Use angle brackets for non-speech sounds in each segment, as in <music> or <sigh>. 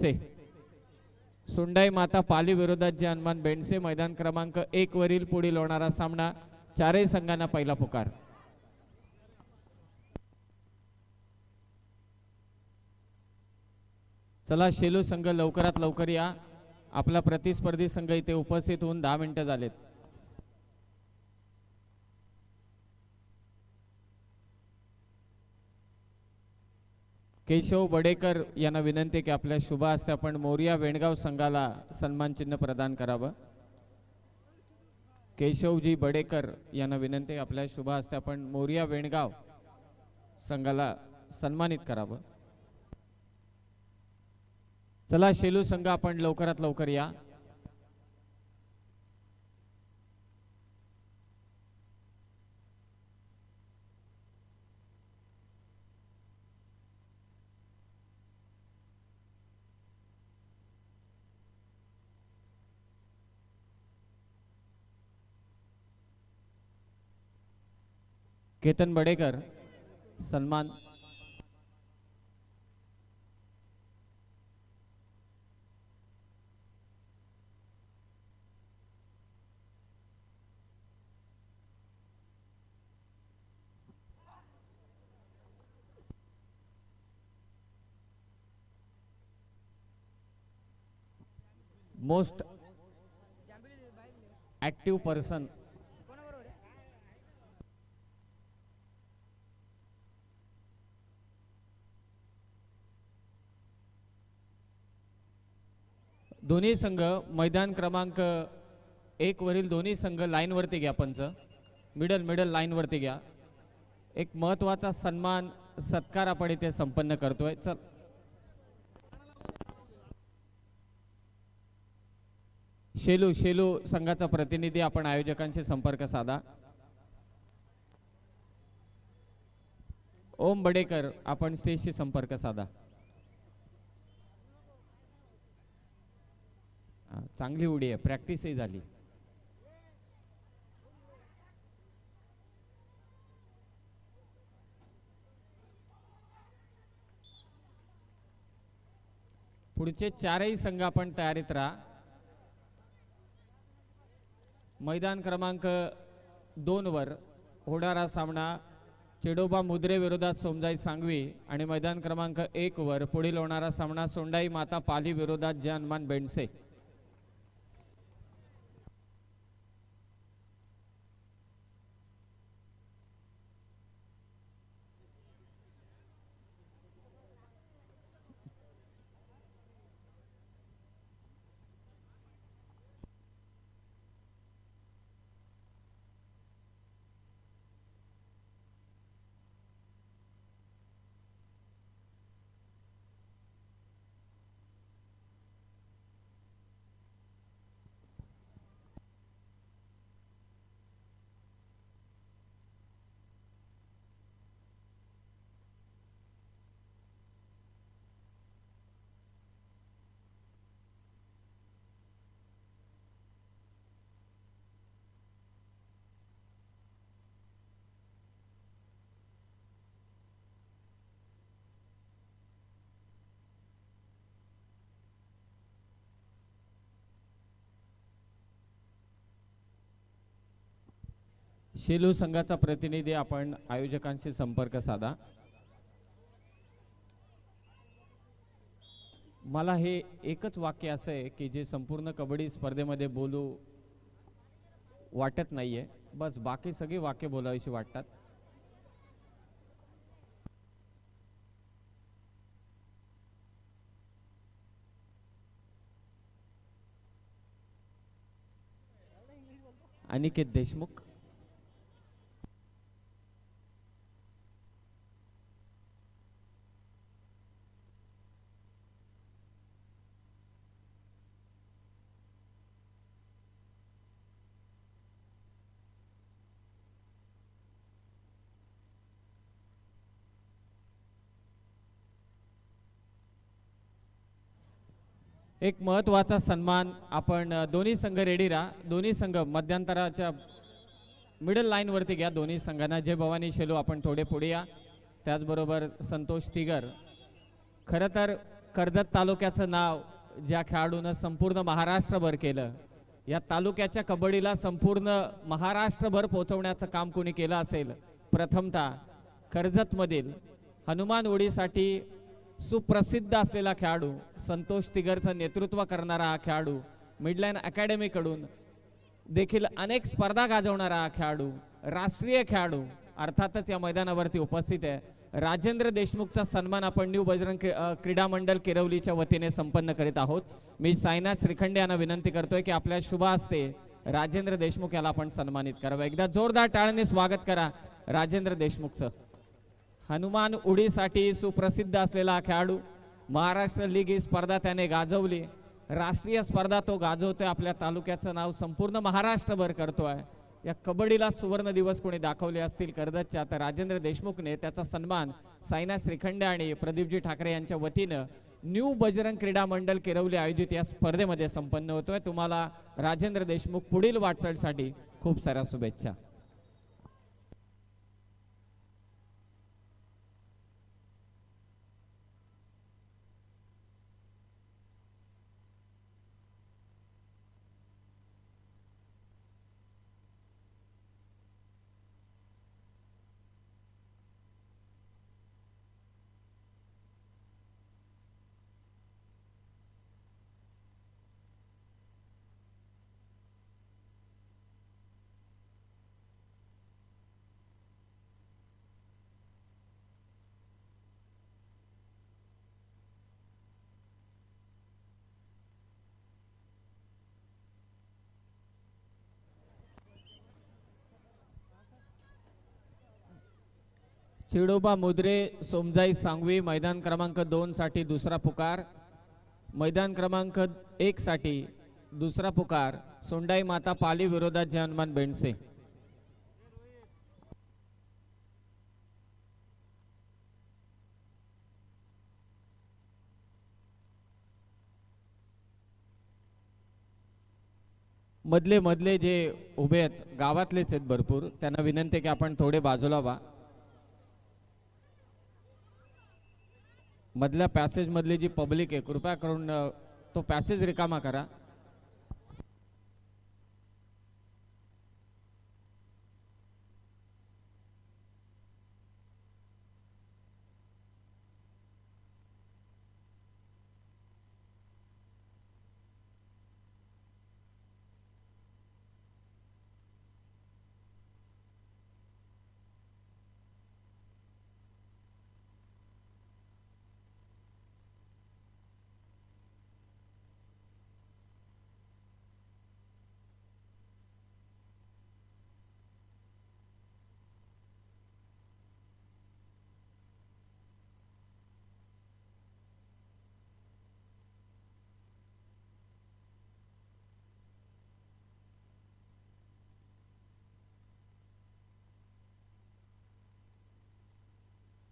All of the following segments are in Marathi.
से सुंडाई माता पाली विरोधात जे हनुमान बेंडसे मैदान क्रमांक एक वरील पुढील होणारा सामना चारही संघांना पहिला पुकार. चला शेलू संघ लवकरात लवकर या. आपला प्रतिस्पर्धी संघ इथे उपस्थित होऊन दहा मिनिटं झालेत. केशव बडेकर यांना विनंती आहे की आपल्या शुभ हस्ते आपण मोरिया वेणगाव संघाला सन्मान चिन्ह प्रदान करावं. केशवजी बडेकर यांना विनंती आहे आपल्या शुभ हस्ते आपण मोरिया वेणगाव संघाला सन्मानित करावं. चला शेलू संघ आपण लवकरात लवकर या. केतन बडेकर सन्मान. मोस्ट ऍक्टिव्ह पर्सन दोन्ही संघ मैदान क्रमांक एकवरील दोन्ही संघ लाईनवरती घ्या पंच. मिडल मिडल लाईनवरती घ्या. एक महत्त्वाचा सन्मान सत्कार आपण इथे संपन्न करतोय. चल. शेलू शेलू संघाचा प्रतिनिधी आपण आयोजकांशी संपर्क साधा. ओम बडेकर आपण स्टेजशी संपर्क साधा. चांगली उडी आहे. प्रॅक्टिसही झाली. पुढचे चारही संघ आपण तयारीत राहा. मैदान क्रमांक दोन वर होणारा सामना चेडोबा मुद्रे विरोधात सोमजाई सांगवी आणि मैदान क्रमांक एक वर पुढील होणारा सामना सोंडाई माता पाली विरोधात जे हनुमान बेंडसे. शेलू संघाचा प्रतिनिधी आपण आयोजकांशी संपर्क साधा. मला हे एकच वाक्य असं आहे की जे संपूर्ण कबड्डी स्पर्धेमध्ये बोलू वाटत नाहीये. बस बाकी सगळी वाक्य बोलावीशी वाटतात. अनिकेत देशमुख. एक महत्त्वाचा सन्मान आपण दोन्ही संघ रेडी राहा. दोन्ही संघ मध्यंतराच्या मिडल लाईनवरती घ्या. दोन्ही संघांना. जय भवानी शेलू आपण थोडे पुढे या. त्याचबरोबर संतोष तिगर. खरं तर कर्जत तालुक्याचं नाव ज्या खेळाडूनं संपूर्ण महाराष्ट्रभर केलं या तालुक्याच्या कबड्डीला संपूर्ण महाराष्ट्रभर पोहोचवण्याचं काम कोणी केलं असेल? प्रथमतः कर्जतमधील हनुमान उडीसाठी सुप्रसिद्ध असलेला खेळाडू संतोष तिगरचं नेतृत्व करणारा हा खेळाडू मिडलाईन अकॅडमीकडून देखील अनेक स्पर्धा गाजवणारा हा खेळाडू राष्ट्रीय खेळाडू अर्थातच या मैदानावरती उपस्थित आहे. राजेंद्र देशमुखचा सन्मान आपण न्यू बजरंग क्रीडा मंडळ किरवलीच्या वतीने संपन्न करीत आहोत. मी साईनाथ श्रीखंडे यांना विनंती करतोय की आपल्या शुभ असते राजेंद्र देशमुख याला आपण सन्मानित करावं. एकदा जोरदार टाळ्याने स्वागत करा राजेंद्र देशमुखचं. हनुमान उडीसाठी सुप्रसिद्ध असलेला खेळाडू. महाराष्ट्र लीग ही स्पर्धा त्याने गाजवली. राष्ट्रीय स्पर्धा तो गाजवतोय. आपल्या तालुक्याचं नाव संपूर्ण महाराष्ट्रभर करतोय. या कबड्डीला सुवर्ण दिवस कोणी दाखवले असतील कर्जतच्या तर राजेंद्र देशमुखने त्याचा सन्मान साईनाथ श्रीखंडे आणि प्रदीपजी ठाकरे यांच्या वतीनं न्यू बजरंग क्रीडा मंडळ किरवली आयोजित या स्पर्धेमध्ये संपन्न होतोय. तुम्हाला राजेंद्र देशमुख पुढील वाटचालीसाठी खूप साऱ्या शुभेच्छा. चिडोबा मुद्रे सोमजाई सांगवी मैदान क्रमांक दोन साठी दुसरा पुकार. मैदान क्रमांक एक साठी दुसरा पुकार. सोंडाई माता पाली विरोधात जय हनुमान बेंडसे. मधले मधले जे उभे आहेत गावातलेच आहेत भरपूर. त्यांना विनंती की आपण थोडे बाजूला व्हा. मधल्या पॅसेजमधली जी पब्लिक आहे कृपया करून तो पॅसेज रिकामा करा.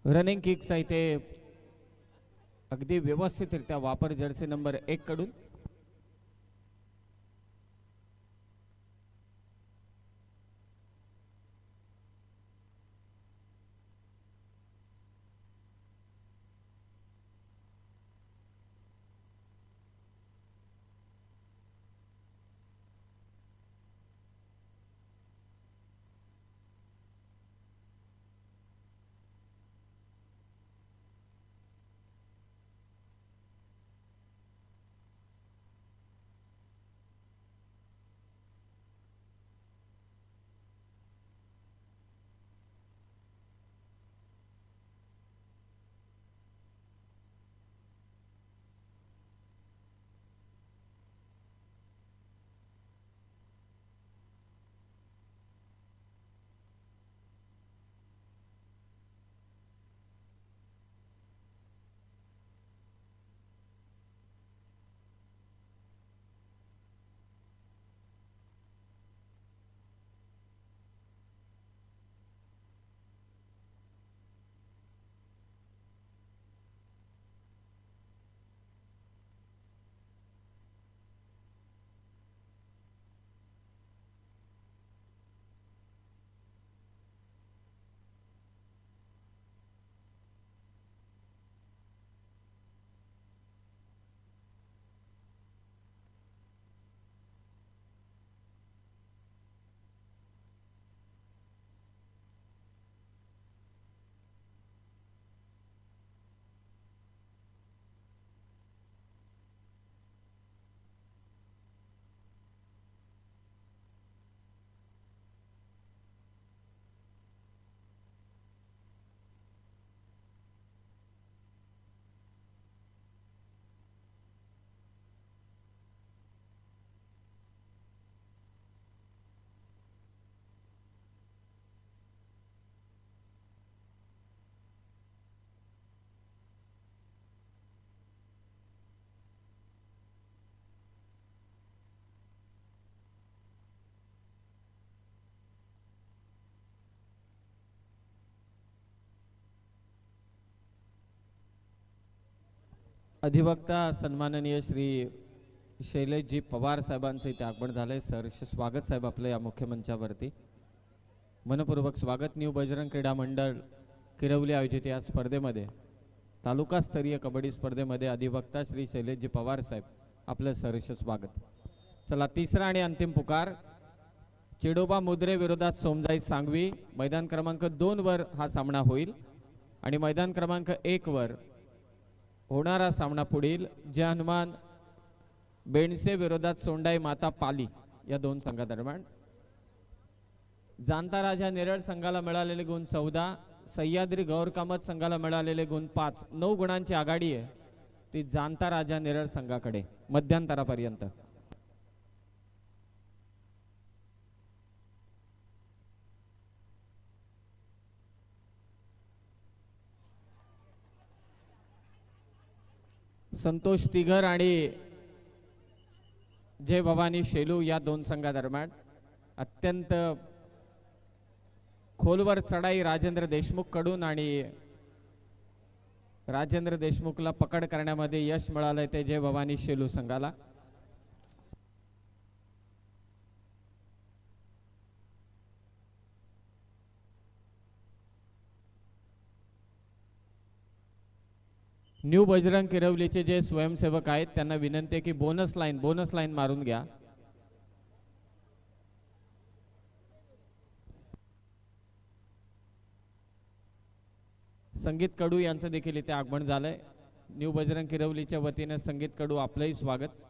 रनिंग किकचा इथे अगदी व्यवस्थितरित्या वापर जर्सी नंबर एक अधिवक्ता सन्माननीय श्री शैलेशजी पवार साहेबांचं इथे आगमन झालंय. सरश स्वागत साहेब आपलं या मुख्य मंचावरती मनपूर्वक स्वागत. न्यू बजरंग क्रीडा मंडळ किरवली आयोजित या स्पर्धेमध्ये तालुकास्तरीय कबड्डी स्पर्धेमध्ये अधिवक्ता श्री शैलेशजी पवार साहेब आपलं सहर्ष स्वागत. चला तिसरा आणि अंतिम पुकार. चिडोबा मुद्रे विरोधात सोमजाई सांगवी. मैदान क्रमांक दोन वर हा सामना होईल. आणि मैदान क्रमांक एकवर होणारा सामना पुढील जे हनुमान बेणसे विरोधात सोंडाई माता पाली या दोन संघादरम्यान. जाणता राजा नेरळ संघाला मिळालेले गुण चौदा सह्याद्री गौर कामत संघाला मिळालेले गुण पाच. नऊ गुणांची आघाडी आहे ती जाणता राजा नेरळ संघाकडे मध्यंतरापर्यंत. संतोष तिघर आणि जय भवानी शेलू या दोन संघादरम्यान. अत्यंत खोलवर चढाई राजेंद्र देशमुखकडून आणि राजेंद्र देशमुखला पकड करण्यामध्ये यश मिळालंय ते जय भवानी शेलू संघाला. न्यू बजरंग किरवलीचे जे स्वयंसेवक आहेत त्यांना विनंती आहे की बोनस लाईन बोनस लाईन मारून घ्या. संगीत कडू यांचं देखील इथे आगमन झालंय. न्यू बजरंग किरवलीच्या वतीने संगीत कडू आपलंही स्वागत.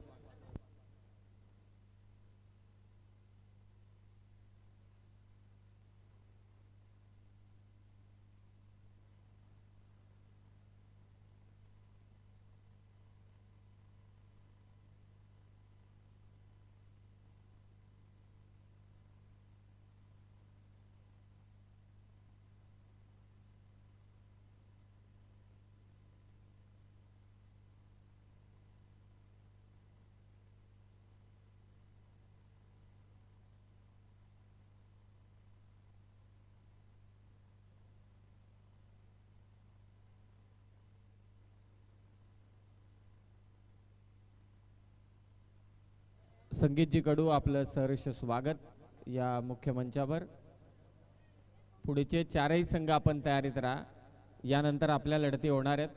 संगीतजी कडू आपलं सहर्ष स्वागत या मुख्य मंचावर. पुढचे चारही संघ आपण तयारीत राहा. यानंतर आपल्या लढती होणार आहेत.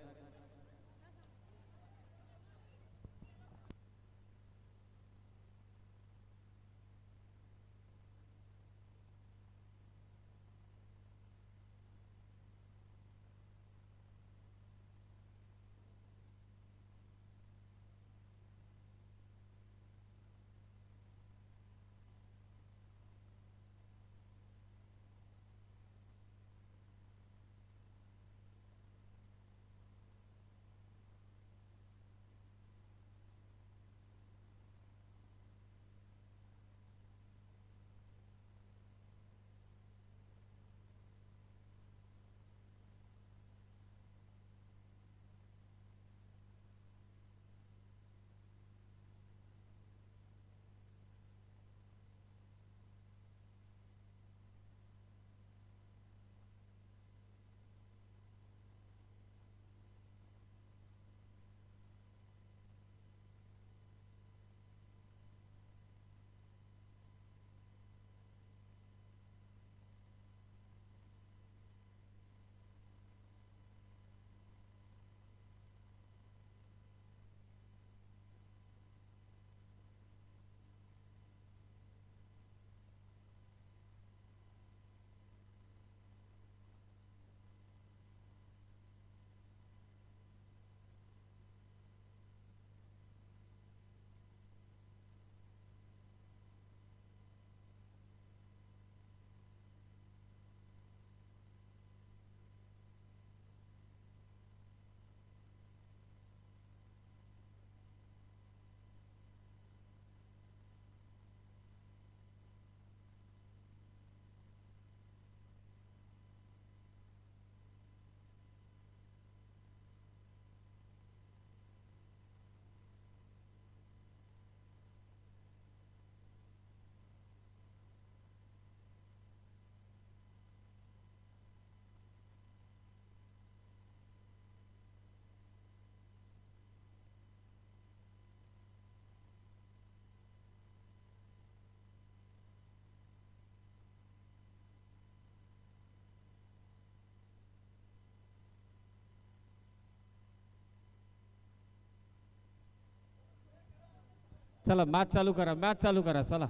चला मॅच चालू करा मॅच चालू करा चला.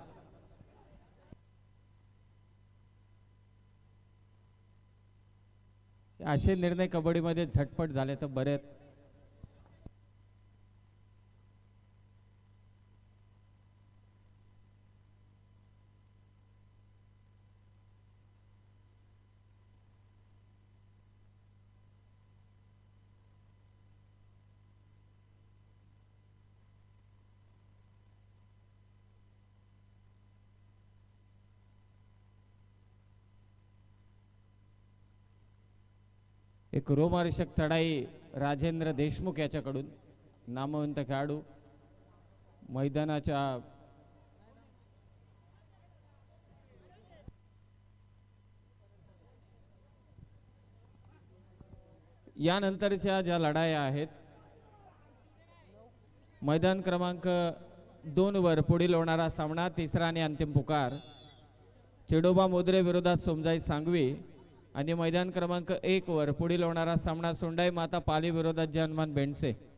असे निर्णय कबड्डीमध्ये झटपट झाले तर बरेच एक रोमहर्षक चढाई राजेंद्र देशमुख याच्याकडून नामवंत खेळाडू मैदानाच्या यानंतरच्या ज्या लढाया आहेत मैदान क्रमांक दोन वर पुढील होणारा सामना तिसरा आणि अंतिम पुकार. चिडोबा मोदरे विरोधात सोमजाई सांगवी आणि मैदान क्रमांक एक वर पुढील होणारा सामना सोंडाई माता पाली विरोधात जनमान बेंडसे.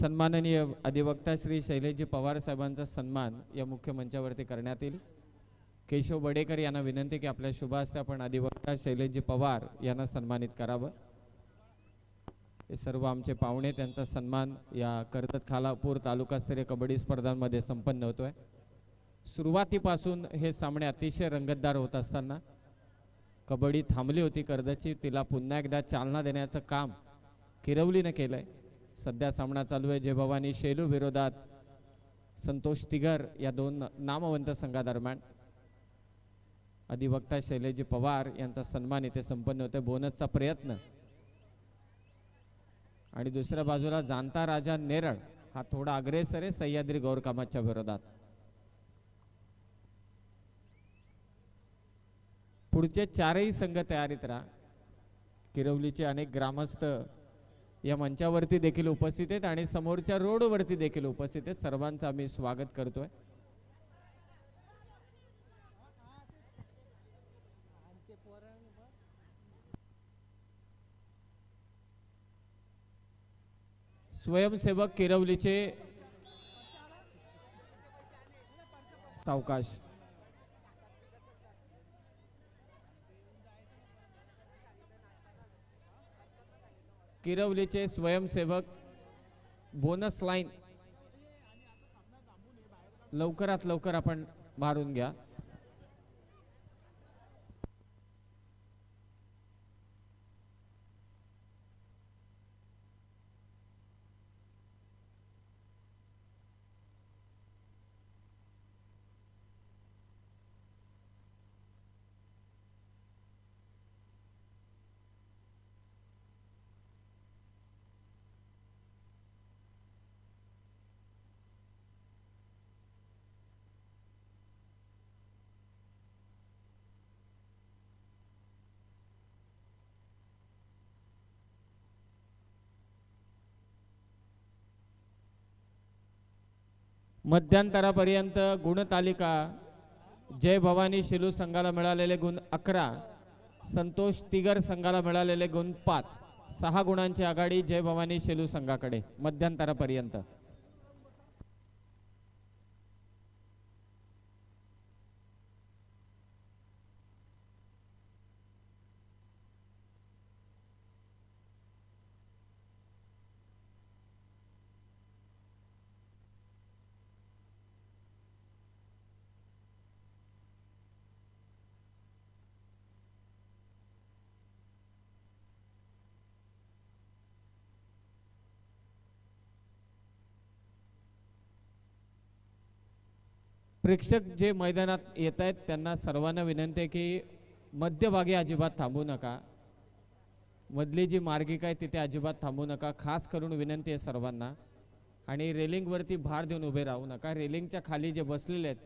सन्माननीय अधिवक्ता श्री शैलेशजी पवार साहेबांचा सन्मान या मुख्य मंचावरती करण्यात येईल. केशव बडेकर यांना विनंती की आपल्या शुभ हस्ते आपण अधिवक्ता शैलेशजी पवार यांना सन्मानित करावं. हे सर्व आमचे पाहुणे त्यांचा सन्मान या कर्जत खालापूर तालुकास्तरीय कबड्डी स्पर्धांमध्ये संपन्न होतोय. सुरुवातीपासून हे सामने अतिशय रंगतदार होत असताना कबड्डी थांबली होती कर्जतची तिला पुन्हा एकदा चालना देण्याचं काम किरवलीनं केलंय. सध्या सामना चालू आहे जय भवानी शेलू विरोधात. संतोष तिगर या दोन नामवंत संघादरम्यान. अधिवक्ता शैलेजी पवार यांचा सन्मान इथे संपन्न होते बोनसचा प्रयत्न. आणि दुसऱ्या बाजूला जाणता राजा नेरळ हा थोडा अग्रेसर आहे सह्याद्री गौरकामाच्या विरोधात. पुढचे चारही संघ तयारीत राहा. किरवलीचे अनेक ग्रामस्थ या मंचावरती देखील उपस्थित आहेत आणि समोरच्या रोडवरती देखील उपस्थित आहेत. सर्वांचं आम्ही स्वागत करतोय. स्वयंसेवक किरवलीचे सावकाश. किरवलीचे स्वयंसेवक बोनस लाईन. लवकरात लवकर आपण मारून घ्या. मध्यंतरापर्यंत गुणतालिका जय भवानी शिलू संघाला मिळालेले गुण अकरा संतोष तिगर संघाला मिळालेले गुण पाच. सहा गुणांची आघाडी जय भवानी शेलू संघाकडे मध्यंतरापर्यंत. प्रेक्षक जे मैदानात येत आहेत त्यांना सर्वांना विनंती आहे की मध्यभागी अजिबात थांबू नका. मधली जी मार्गिका आहे तिथे अजिबात थांबू नका. खास करून विनंती आहे सर्वांना. आणि रेलिंगवरती भार देऊन उभे राहू नका. रेलिंगच्या खाली जे बसलेले आहेत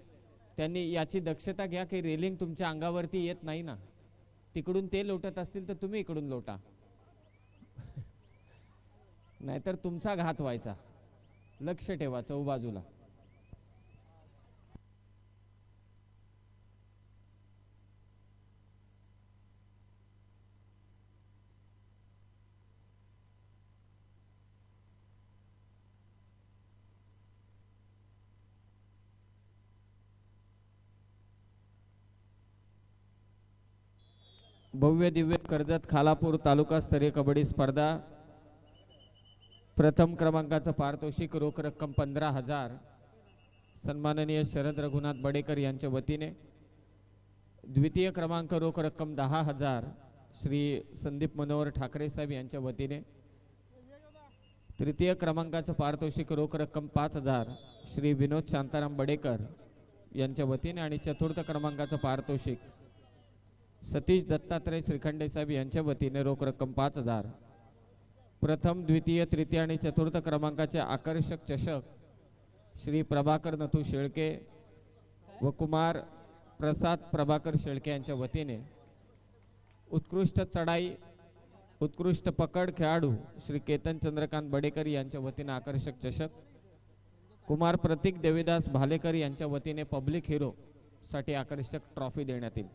त्यांनी याची दक्षता घ्या की रेलिंग तुमच्या अंगावरती येत नाही ना. तिकडून ते लोटत असतील तर तुम्ही इकडून लोटा. <laughs> नाहीतर तुमचा घात व्हायचा. लक्ष ठेवा चौ भव्य दिव्य कर्जत खालापूर तालुकास्तरीय कबड्डी स्पर्धा. प्रथम क्रमांकाचं पारितोषिक रोख रक्कम पंधरा हजार. सन्माननीय शरद रघुनाथ बडेकर यांच्या वतीने. द्वितीय क्रमांक रोख रक्कम दहा हजार. श्री संदीप मनोहर ठाकरे साहेब यांच्या वतीने. तृतीय क्रमांकाचं पारितोषिक रोख रक्कम पाच हजार. श्री विनोद शांताराम बडेकर यांच्या वतीने आणि चतुर्थ क्रमांकाचं पारितोषिक सतीश दत्तात्रय श्रीखंडे साहेब यांच्या वतीने रोख रक्कम पाच हजार. प्रथम द्वितीय तृतीय आणि चतुर्थ क्रमांकाचे आकर्षक चषक श्री प्रभाकर नथू शेळके व कुमार प्रसाद प्रभाकर शेळके यांच्या वतीने. उत्कृष्ट चढाई उत्कृष्ट पकड खेळाडू श्री केतन चंद्रकांत बडेकर यांच्या वतीने आकर्षक चषक. कुमार प्रतीक देवीदास भालेकर यांच्या वतीने पब्लिक हिरो साठी आकर्षक ट्रॉफी देण्यात येईल.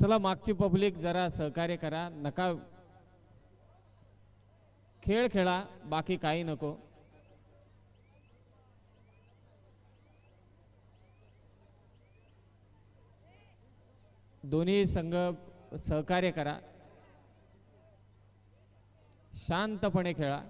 चला मागची पब्लिक जरा सहकार्य करा नका. खेळ खेळा बाकी काही नको. दोन्ही संघ सहकार्य करा. शांतपणे खेळा.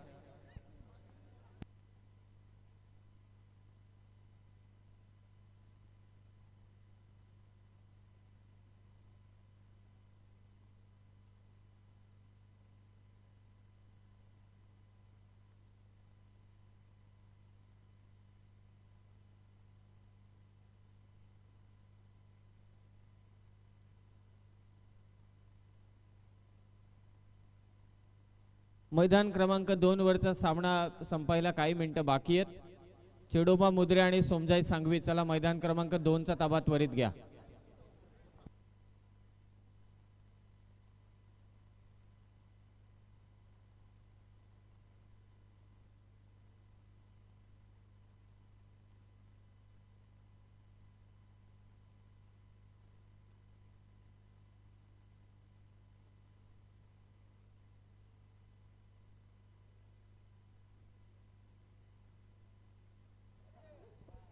मैदान क्रमांक दोन वरचा सामना संपायला काही मिनिटं बाकी आहेत. चेडोबा मुद्रे आणि सोमजाई सांगवी चला मैदान क्रमांक दोनचा ताबा त्वरित घ्या.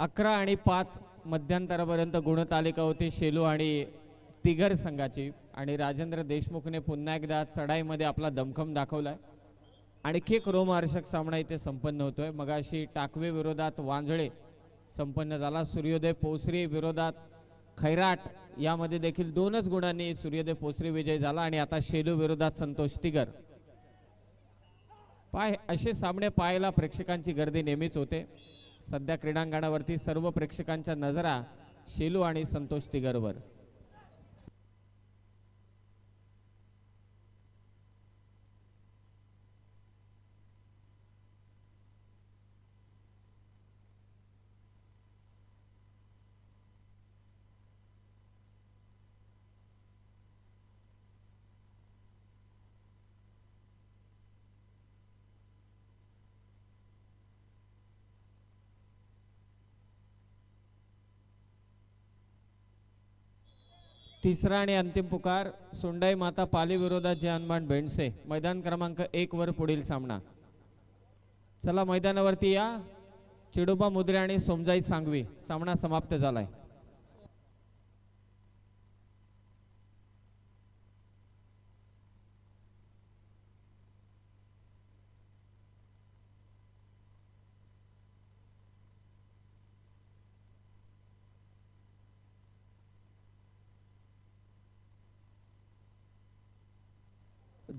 अकरा आणि पाच मध्यंतरापर्यंत गुणतालिका होती शेलू आणि तिघर संघाची. आणि राजेंद्र देशमुखने पुन्हा एकदा चढाईमध्ये आपला दमखम दाखवलाय. आणखी एक रोमहर्षक सामना इथे संपन्न होतोय. मगाशी टाकवे विरोधात वांजळे संपन्न झाला. सूर्योदय पोसरी विरोधात खैराट यामध्ये देखील दोनच गुणांनी सूर्योदय पोसरी विजय झाला आणि आता शेलू विरोधात संतोष तिगर. पाय असे सामने पाहायला प्रेक्षकांची गर्दी नेहमीच होते. सध्या क्रीडांगणावरती सर्व प्रेक्षकांच्या नजरा शेलू आणि संतोष तिगरवर. तिसरा आणि अंतिम पुकार सोंडाई माता पाली विरोधात जे हनुमान भेंडसे. मैदान क्रमांक एक वर पुढील सामना. चला मैदानावरती या. चिडोबा मुद्रे आणि सोमजाई सांगवी. सामना समाप्त झालाय.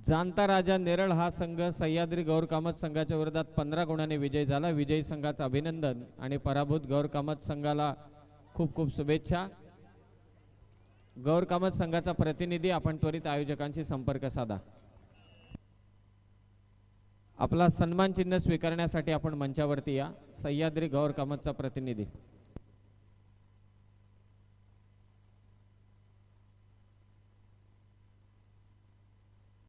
जाणता राजा नेरळ हा संघ सह्याद्री गौर कामत संघाच्या विरोधात पंधरा गुणाने विजय झाला. विजयी संघाचं अभिनंदन आणि पराभूत गौर कामत संघाला खूप खूप शुभेच्छा. गौर कामत संघाचा प्रतिनिधी आपण त्वरित आयोजकांशी संपर्क साधा. आपला सन्मान चिन्ह स्वीकारण्यासाठी आपण मंचावरती या. सह्याद्री गौर कामतचा प्रतिनिधी.